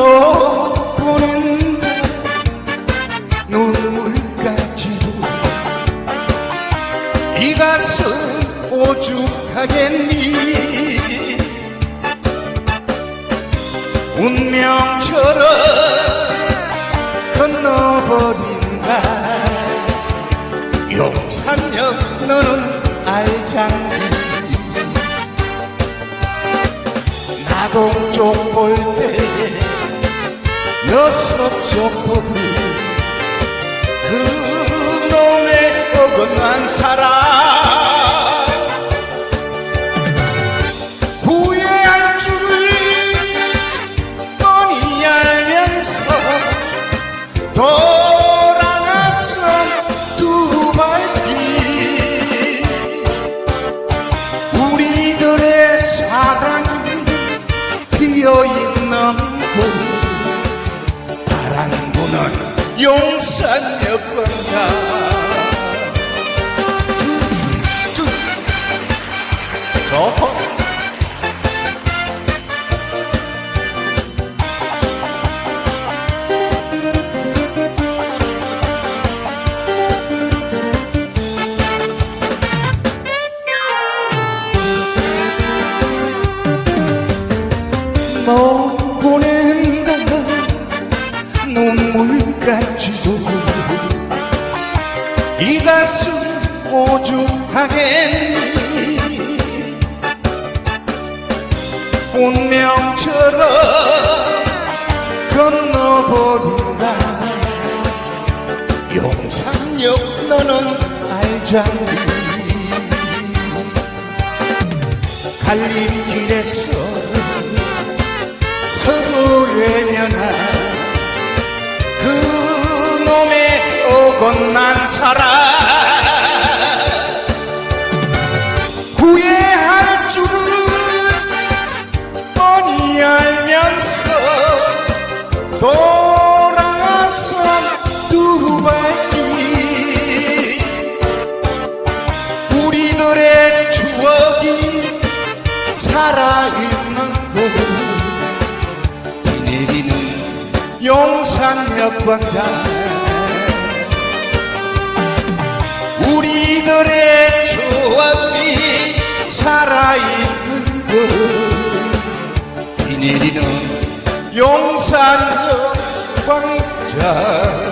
너 보낸다 눈물까지도 이 가슴 오죽하겠니? 운명처럼 건너버린다. 용산역 너는 알잖니 나동 쪽볼때 여섯쪽 보듯 그놈의 어긋난 사랑. 후회할 줄을 뻔히 알면서 돌 바람부는 용 가슴 오죽하겠니 운명처럼 건너버린다. 용산역 너는 알잖니. 갈림길에서 서로 외면한 비 내리는 용산역 광장 우리들의 추억이 살아있는 곳비 내리는 용산역 광장